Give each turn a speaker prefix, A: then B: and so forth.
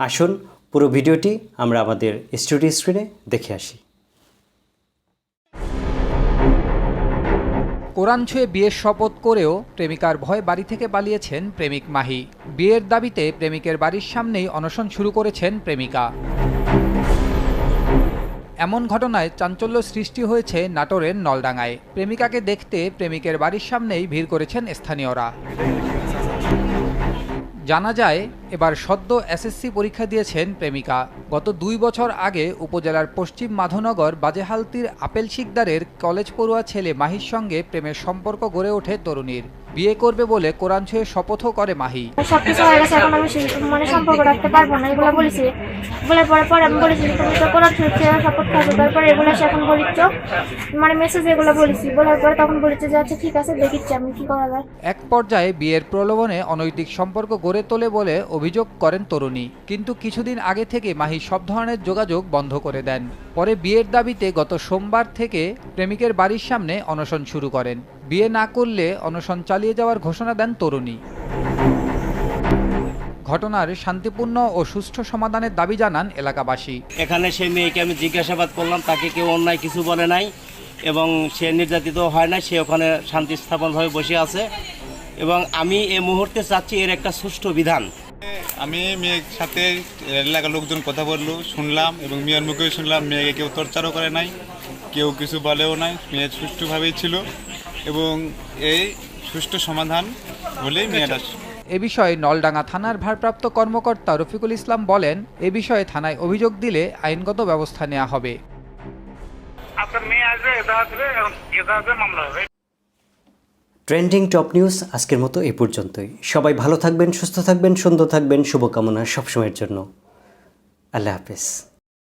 A: আসুন পুরো ভিডিওটি আমরা আমাদের স্টুডিও স্ক্রিনে দেখে আসি।
B: কোরআন ছুঁয়ে বিয়ের শপথ করেও প্রেমিকার ভয় বাড়ি থেকে পালিয়েছেন প্রেমিক মাহি। বিয়ের দাবিতে প্রেমিকের বাড়ির সামনেই অনশন শুরু করেছেন প্রেমিকা। এমন ঘটনায় চাঞ্চল্য সৃষ্টি হয়েছে নাটোরের নলডাঙ্গায়। প্রেমিকাকে দেখতে প্রেমিকের বাড়ির সামনেই ভিড় করেছেন স্থানীয়রা। জানা যায়, এবার সদ্য এসএসসি পরীক্ষা দিয়েছেন প্রেমিকা। গত দুই বছর আগে উপজেলার পশ্চিম মাধনগর বাজেহালতির আপেল শিকদারের কলেজ পড়ুয়া ছেলে মাহির সঙ্গে প্রেমের সম্পর্ক গড়ে ওঠে তরুণীর। বিয়ে করবে বলে কোরআন ছুঁয়ে শপথও করে মাহি।
C: সবকিছু হয়ে গেছে এখন আমি মানে সম্পর্ক রাখতে পারব না এগুলো বলেছি। বলে পরে পরে আমি বলেছি তুমি তো করার হচ্ছে শপথ খাবে তারপরে এগুলো সে এখন বলিচ্ছ মানে মেসেজ এগুলো বলেছি। বলার পরে তখন বলেছে যে আচ্ছা ঠিক আছে দেখিচ্ছি আমি কি করা যায়।
B: এক পর্যায়ে বিয়ের প্রলোভনে অনৈতিক সম্পর্ক গড়ে তোলে বলে অভিযোগ করেন তরুণী। কিন্তু কিছুদিন আগে থেকে মাহি সব ধরনের যোগাযোগ বন্ধ করে দেন। পরে বিয়ের দাবিতে গত সোমবার থেকে প্রেমিকের বাড়ির সামনে অনশন শুরু করেন। বিয়ে না করলে অনশন চালিয়ে যাওয়ার ঘোষণা দেন তরুণী। ঘটনার শান্তিপূর্ণ ও সুষ্ঠু সমাধানের দাবি জানান এলাকাবাসী।
D: এখানে সেই মেয়েকে আমি জিজ্ঞাসাবাদ করলাম তাকে কেউ অন্যায় কিছু বলে নাই এবং সে নির্যাতিত হয় না সে ওখানে শান্তি স্থাপনভাবে বসে আছে এবং আমি এই মুহূর্তে চাচ্ছি এর একটা সুষ্ঠু বিধান।
E: আমি মেয়ের সাথে এলাকার লোকজন কথা বলল শুনলাম এবং মেয়ের মুখেও শুনলাম মেয়েকে কেউ টর্চারও করে নাই কেউ কিছু বলেও নাই মেয়ে সুষ্ঠুভাবেই ছিল এবং এই সুষ্ঠু সমাধান বলেই মেয়েটা
B: এ বিষয়ে নলডাঙ্গা থানার ভারপ্রাপ্ত কর্মকর্তা রফিকুল ইসলাম বলেন এ বিষয়ে থানায় অভিযোগ দিলে আইনগত ব্যবস্থা নেওয়া
F: মামলা হবে।
A: ট্রেন্ডিং টপ নিউজ আজকের মতো এ পর্যন্তই। সবাই ভালো থাকবেন সুস্থ থাকবেন সুন্দর থাকবেন শুভকামনা সবসময়ের জন্য। আল্লাহ হাফেজ।